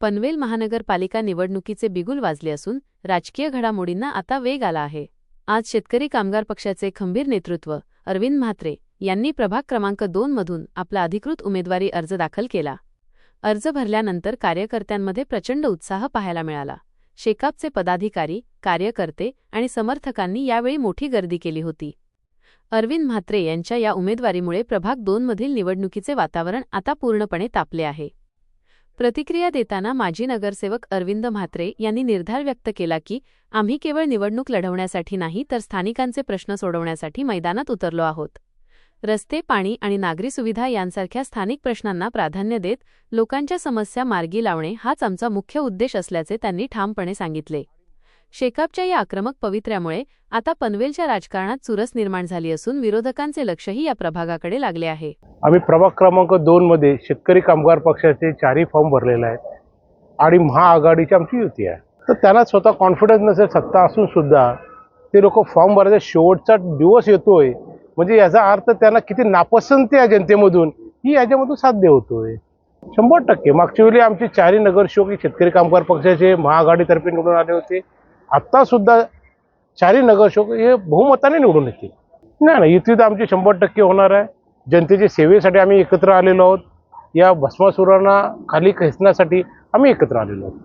पनवेल महानगरपालिका निवडणुकीचे बिगुल वाजले असून राजकीय घडामोडींना आता वेग आला आहे. आज शेतकरी कामगार पक्षाचे खंबीर नेतृत्व अरविंद म्हात्रे यांनी प्रभाग क्रमांक दोन मधून आपला अधिकृत उमेदवारी अर्ज दाखल केला. अर्ज भरल्यानंतर कार्यकर्त्यांमध्ये प्रचंड उत्साह पाहायला मिळाला. शेकापचे पदाधिकारी कार्यकर्ते आणि समर्थकांनी यावेळी मोठी गर्दी केली होती. अरविंद म्हात्रे यांच्या या उमेदवारीमुळे प्रभाग दोनमधील निवडणुकीचे वातावरण आता पूर्णपणे तापले आहे. प्रतिक्रिया देताना माजी नगरसेवक अरविंद म्हात्रे यांनी निर्धार व्यक्त केला की आम्ही केवळ निवडणूक लढवण्यासाठी नाही तर स्थानिकांचे प्रश्न सोडवण्यासाठी मैदानात उतरलो आहोत. रस्ते पाणी आणि नागरी सुविधा यांसारख्या स्थानिक प्रश्नांना प्राधान्य देत लोकांच्या समस्या मार्गी लावणे हाच आमचा मुख्य उद्देश असल्याचे त्यांनी ठामपणे सांगितले. शेकापच्या या आक्रमक पवित्र्यामुळे आता पनवेलच्या राजकारणात चुरस निर्माण झाली असून विरोधकांचे लक्षही या प्रभागाकडे लागले आहे. आम्ही प्रभाग क्रमांक दोनमध्ये शेतकरी कामगार पक्षाचे चारही फॉर्म भरलेले आहेत आणि महाआघाडीची आमची युती आहे. तर त्यांना स्वतः कॉन्फिडन्स नसेल सत्ता असून सुद्धा ते लोक फॉर्म भरायचा शेवटचा दिवस येतोय. म्हणजे याचा अर्थ त्यांना किती नापसंती आहे जनतेमधून ही याच्यामधून साध्य होतोय. शंभर टक्के. मागच्या वेळी आमचे चारही नगरसेवक शेतकरी कामगार पक्षाचे महाआघाडीतर्फे निवडून आले होते. आत्तासुद्धा चारही नगरसेवक हे बहुमताने निवडून येतील. नाही नाही युती तर आमची शंभर टक्के होणार आहे. जनतेच्या सेवेसाठी आम्ही एकत्र आलेलो आहोत. या भस्मासुरांना खाली खेचण्यासाठी आम्ही एकत्र आलेलो आहोत.